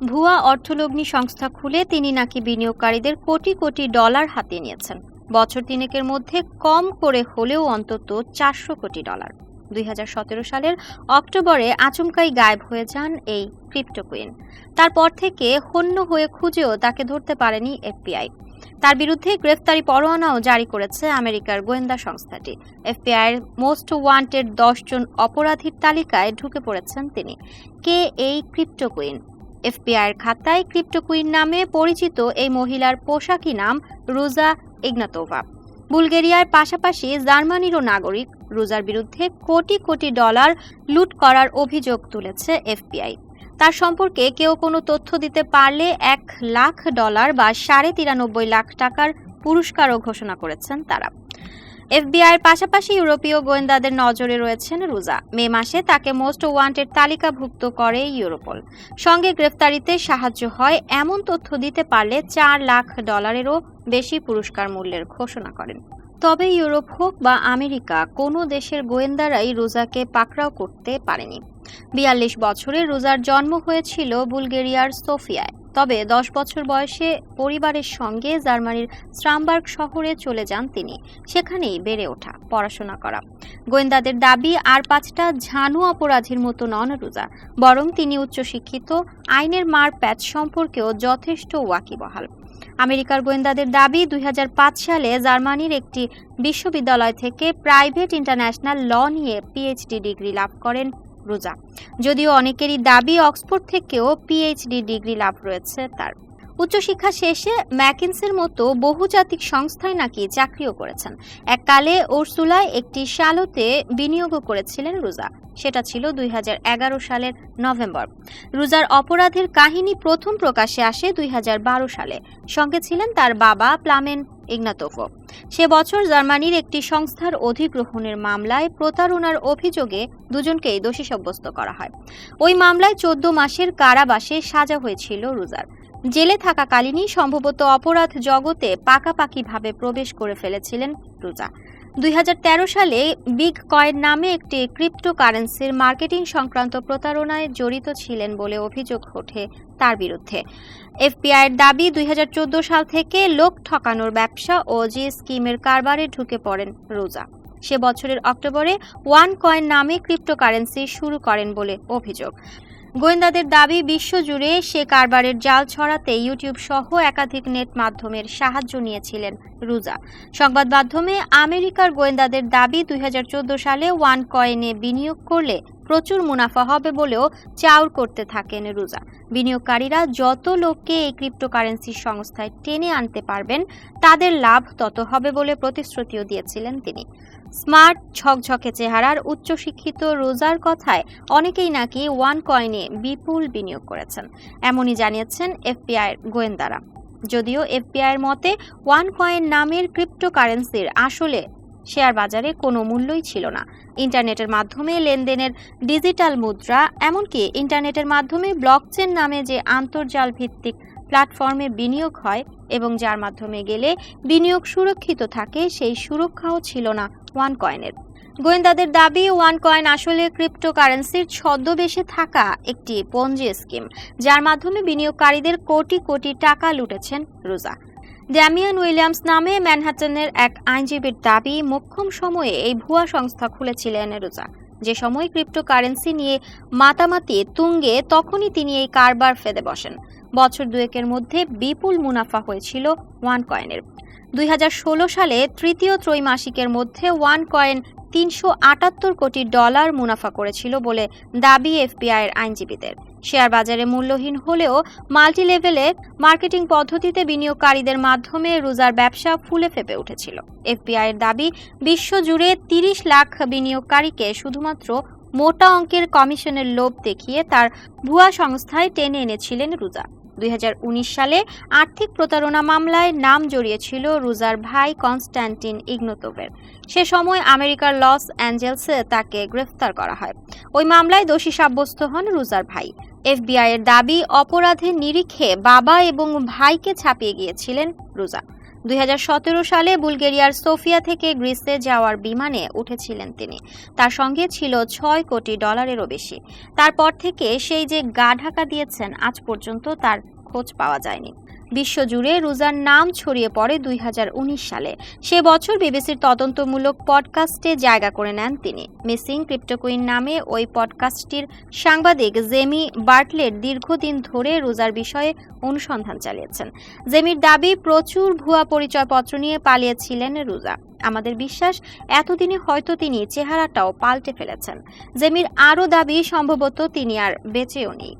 ভুয়া অর্থলগ্নি সংস্থা খুলে তিনি নাকি বিনিয়োগকারীদের কোটি কোটি ডলার হাতে নিয়েছেন। বছর তিনেকের মধ্যে কম করে হলেও অন্তত চারশো কোটি ডলার। দুই হাজার সতেরো সালের অক্টোবরে আচমকাই গায়েব হয়ে যান এই ক্রিপ্টো কুইন। তারপর থেকে হন্য হয়ে খুঁজেও তাকে ধরতে পারেনি এফবিআই। তার বিরুদ্ধে গ্রেফতারি পরোয়ানাও জারি করেছে আমেরিকার গোয়েন্দা সংস্থাটি। এফবিআইয়ের মোস্ট ওয়ান্টেড দশজন অপরাধীর তালিকায় ঢুকে পড়েছেন তিনি। কে এই ক্রিপ্টো কুইন? এফবিআইয়ের খাতায় ক্রিপ্টো কুইন নামে পরিচিত এই মহিলার পোশাকি নাম রোজা ইগনাতোভা। বুলগেরিয়ার পাশাপাশি জার্মানিরও নাগরিক রোজার বিরুদ্ধে কোটি কোটি ডলার লুট করার অভিযোগ তুলেছে এফবিআই। তার সম্পর্কে কেউ কোনো তথ্য দিতে পারলে এক লাখ ডলার বা সাড়ে তিরানব্বই লাখ টাকার পুরস্কারও ঘোষণা করেছেন তারা। এফবিআইয়ের পাশাপাশি ইউরোপীয় গোয়েন্দাদের নজরে রয়েছেন রুজা। মে মাসে তাকে মোস্ট ওয়ান্টেড তালিকাভুক্ত করে ইউরোপল। সঙ্গে গ্রেফতারিতে সাহায্য হয় এমন তথ্য দিতে পারলে চার লাখ ডলারেরও বেশি পুরস্কার মূল্যের ঘোষণা করেন। তবে ইউরোপ হোক বা আমেরিকা, কোনো দেশের গোয়েন্দারাই রোজাকে পাকড়াও করতে পারেনি। বিয়াল্লিশ বছরে রোজার জন্ম হয়েছিল বুলগেরিয়ার সোফিয়ায়। তবে দশ বছর বয়সে পরিবারের সঙ্গে জার্মানির স্ট্রামবার্গ শহরে চলে যান তিনি। সেখানেই বেড়ে ওঠা পড়াশোনা করা। গোয়েন্দাদের দাবি, আর পাঁচটা ঝানু অপরাধীর মতো নন রোজা, বরং তিনি উচ্চশিক্ষিত, আইনের মার প্যাচ সম্পর্কেও যথেষ্ট ওয়াকিবহাল। আমেরিকার গোয়েন্দাদের দাবি, দুই হাজার পাঁচ সালে জার্মানির একটি বিশ্ববিদ্যালয় থেকে প্রাইভেট ইন্টারন্যাশনাল ল নিয়ে পিএইচডি ডিগ্রি লাভ করেন রোজা। যদিও অনেকেরই দাবি অক্সফোর্ড থেকেও পিএইচডি ডিগ্রি লাভ রয়েছে তার। উচ্চশিক্ষা শেষে ম্যাকিন্সের মতো বহুজাতিক সংস্থায় নাকি চাকরিও করেছেন। এককালে ওরসুলায় একটি শালোতে বিনিয়োগও করেছিলেন রোজা। সেটা ছিল দুই হাজার এগারো সালের নভেম্বর। রুজার অপরাধের কাহিনী প্রথম প্রকাশে আসে দুই হাজার বারো সালে। সঙ্গে ছিলেন তার বাবা প্লামেন ইগনাতোভো সে বছর জার্মানির একটি সংস্থার অধিগ্রহণের মামলায় প্রতারণার অভিযোগে দুজনকেই দোষী সাব্যস্ত করা হয়। ওই মামলায় চোদ্দ মাসের কারাবাসে সাজা হয়েছিল রুজার। জেলে থাকাকালীনই সম্ভবত অপরাধ জগতে পাকাপাকিভাবে প্রবেশ করে ফেলেছিলেন রুজা। দুই হাজার তেরো সালে বিগ কয়েন নামে একটি ক্রিপ্টোকারেন্সির মার্কেটিং সংক্রান্ত প্রতারণায় জড়িত ছিলেন বলে অভিযোগ ওঠে তার বিরুদ্ধে। এফবিআইয়ের দাবি, দুই হাজার চোদ্দ সাল থেকে লোক ঠকানোর ব্যবসা ও জি স্কিমের কারবারে ঢুকে পড়েন রোজা। সে বছরের অক্টোবরে ওয়ান কয়েন নামে ক্রিপ্টোকারেন্সি শুরু করেন বলে অভিযোগ। গোয়েন্দাদের দাবি, বিশ্বজুড়ে সে কারবারের জাল ছড়াতে ইউটিউব সহ একাধিক নেট মাধ্যমের সাহায্য নিয়েছিলেন রুজা। সংবাদ মাধ্যমে আমেরিকার গোয়েন্দাদের দাবি, দুই হাজার চোদ্দ সালে ওয়ান কয়েনে বিনিয়োগ করলে প্রচুর মুনাফা হবে বলেও চাউর করতে থাকেন রুজা। বিনিয়োগকারীরা যত লোককে এই ক্রিপ্টোকারেন্সি সংস্থায় টেনে আনতে পারবেন, তাদের লাভ তত হবে বলে প্রতিশ্রুতিও দিয়েছিলেন তিনি। স্মার্ট, ঝকঝকে চেহারার উচ্চশিক্ষিত রোজার কথায় অনেকেই নাকি ওয়ান কয়েনে বিপুল বিনিয়োগ করেছেন, এমনই জানিয়েছেন এফবিআইয়ের গোয়েন্দারা। যদিও এফবিআইয়ের মতে ওয়ান কয়েন নামের ক্রিপ্টোকারেন্সির আসলে শেয়ার বাজারে কোনো মূল্যই ছিল না। ইন্টারনেটের মাধ্যমে লেনদেনের ডিজিটাল মুদ্রা, এমনকি ইন্টারনেটের মাধ্যমে ব্লকচেন নামে যে আন্তর্জাল ভিত্তিক প্ল্যাটফর্মে বিনিয়োগ হয় এবং যার মাধ্যমে গেলে বিনিয়োগ সুরক্ষিত থাকে, সেই সুরক্ষাও ছিল না ওয়ান কয়েনের গোয়েন্দাদের দাবি ওয়ান কয়েন আসলে ক্রিপ্টোকারেন্সির ছদ্মবেশে থাকা একটি পঞ্জি স্কিম, যার মাধ্যমে বিনিয়োগকারীদের কোটি কোটি টাকা লুটেছেন রোজা। ড্যামিয়ান উইলিয়ামস নামে ম্যানহাটনের এক আইনজীবীর দাবি, মোক্ষম সময়ে এই ভুয়া সংস্থা খুলেছিলেন রোজা যে সময় ক্রিপ্টোকারেন্সি নিয়ে মাতামাতি তুঙ্গে, তখনই তিনি এই কারবার ফেদে বসেন। বছর দুয়েকের মধ্যে বিপুল মুনাফা হয়েছিল ওয়ান কয়েনের দুই হাজার ষোলো সালে তৃতীয় ত্রৈমাসিকের মধ্যে ওয়ান কয়েন তিনশো আটাত্তর কোটি ডলার মুনাফা করেছিল বলে দাবি এফবিআইয়ের আইনজীবীদের। শেয়ার বাজারে মূল্যহীন হলেও মাল্টি লেভেলে মার্কেটিং পদ্ধতিতে বিনিয়োগকারীদের মাধ্যমে রোজার ব্যবসা ফুলে ফেপে উঠেছিল। এফবিআইয়ের দাবি, বিশ্বজুড়ে তিরিশ লাখ বিনিয়োগকারীকে শুধুমাত্র মোটা অঙ্কের কমিশনের লোভ দেখিয়ে তার ভুয়া সংস্থায় টেনে এনেছিলেন রুজা। দুই সালে আর্থিক প্রতারণা মামলায় নাম জড়িয়েছিল রুজার ভাই কনস্ট্যান্টিন ইগনোতোভের। সে সময় আমেরিকার লস অ্যাঞ্জেলসে তাকে গ্রেফতার করা হয়। ওই মামলায় দোষী সাব্যস্ত হন রুজার ভাই। এফবিআই এর দাবি অপরাধের নিরিখে বাবা এবং ভাইকে ছাপিয়ে গিয়েছিলেন রুজা। দুই হাজার সতেরো সালে বুলগেরিয়ার সোফিয়া থেকে গ্রিসে যাওয়ার বিমানে উঠেছিলেন তিনি। তার সঙ্গে ছিল ছয় কোটি ডলারেরও বেশি। তারপর থেকে সেই যে গা ঢাকা দিয়েছেন, আজ পর্যন্ত তার খোঁজ পাওয়া যায়নি। বিশ্বজুড়ে রুজার নাম ছড়িয়ে পড়ে দুই হাজার উনিশ সালে। সে বছর বিবিসির তদন্তমূলক পডকাস্টে জায়গা করে নেন তিনি। মিসিং ক্রিপ্টোকুইন নামে ওই পডকাস্টটির সাংবাদিক জেমি বার্টলেট দীর্ঘদিন ধরে রোজার বিষয়ে অনুসন্ধান চালিয়েছেন। জেমির দাবি, প্রচুর ভুয়া পরিচয়পত্র নিয়ে পালিয়েছিলেন রোজা। আমাদের বিশ্বাস, এতদিনে হয়তো তিনি চেহারাটাও পাল্টে ফেলেছেন। জেমির আরও দাবি, সম্ভবত তিনি আর বেঁচেও নেই।